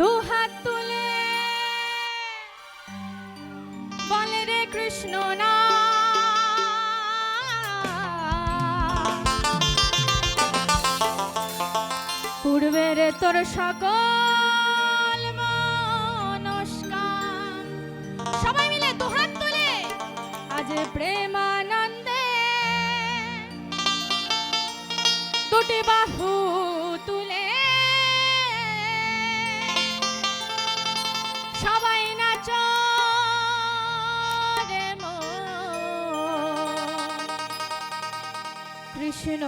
দু হাত তুলে। বলে রে কৃষ্ণ না। পূর্বের তোর সকল মনস্কার সবাই মিলে দু হাত তুলে। আজ প্রেমানন্দে দুটি বাহু তুলে। কৃষ্ণ।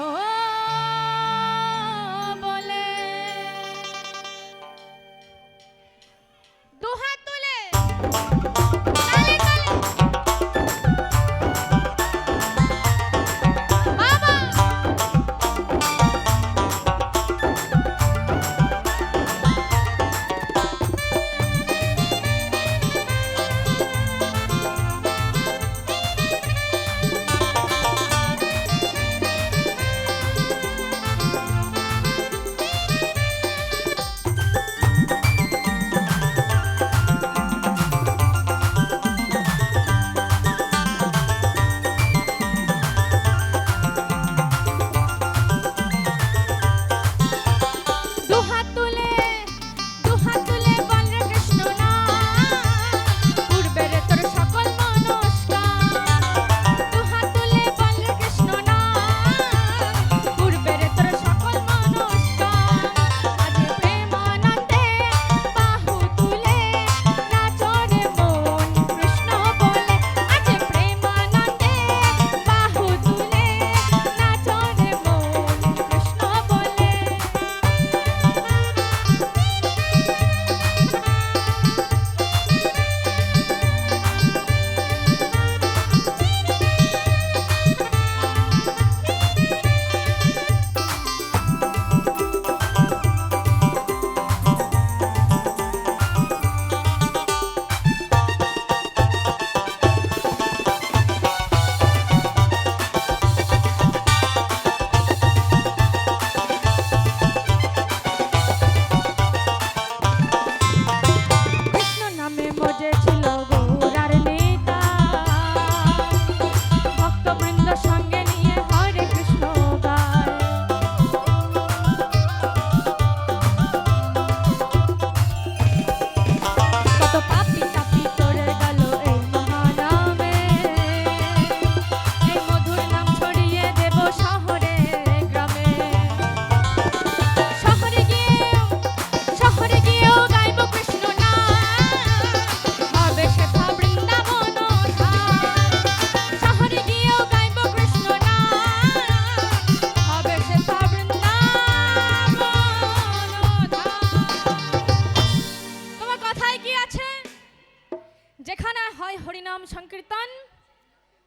যেখানে হয় হরিনাম সংকীর্তন,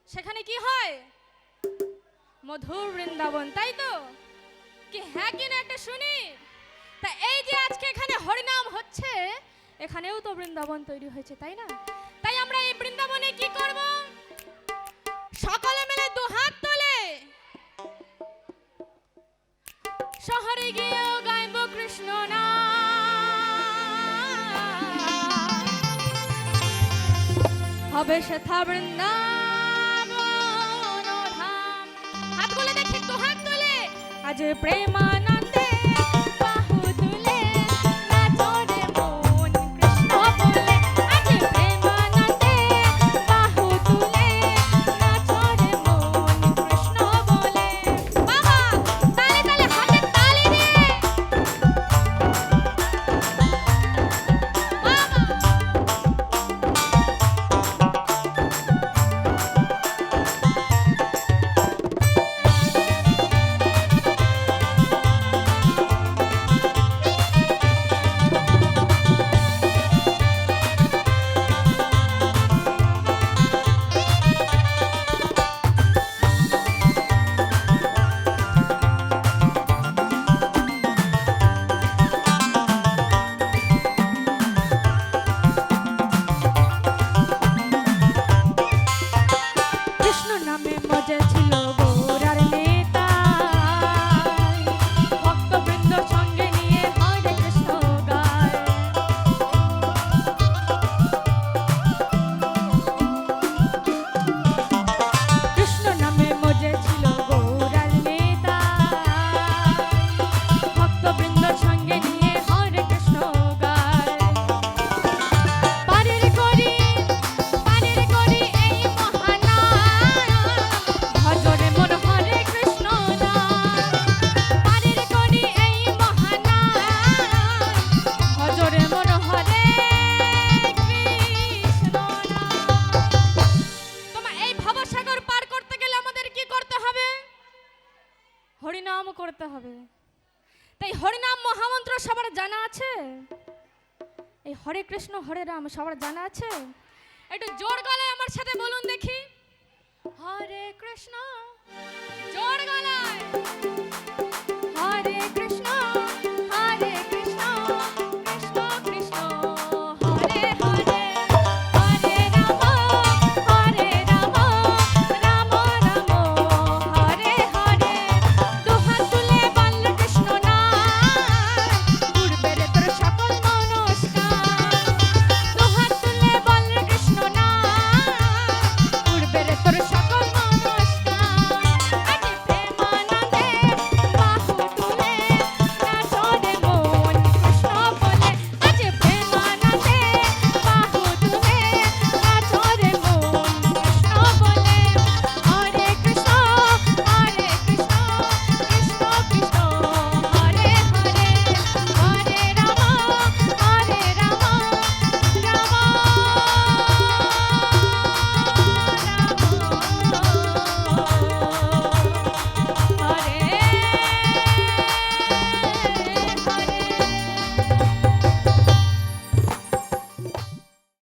সেখানে কি হয়? মধুর বৃন্দাবন, তাই তো? কি হ্যাঁ কি না একটা শুনি? তা এই যে আজকে এখানে হরিনাম হচ্ছে, এখানেও তো বৃন্দাবন তৈরি হয়েছে, তাই না? তাই আমরা এই বৃন্দাবনে কি করব? সকালে মিলে দু হাত তোলে। শহরে গিয়েও গাইব কৃষ্ণ না হবে হাত তুলে আজ প্রেমানন্দে আছে? এই হরে কৃষ্ণ, হরে রাম, সবার জানা আছে? একটু জোর গলায় আমার সাথে বলুন দেখি। হরে কৃষ্ণ, জোর গলায়।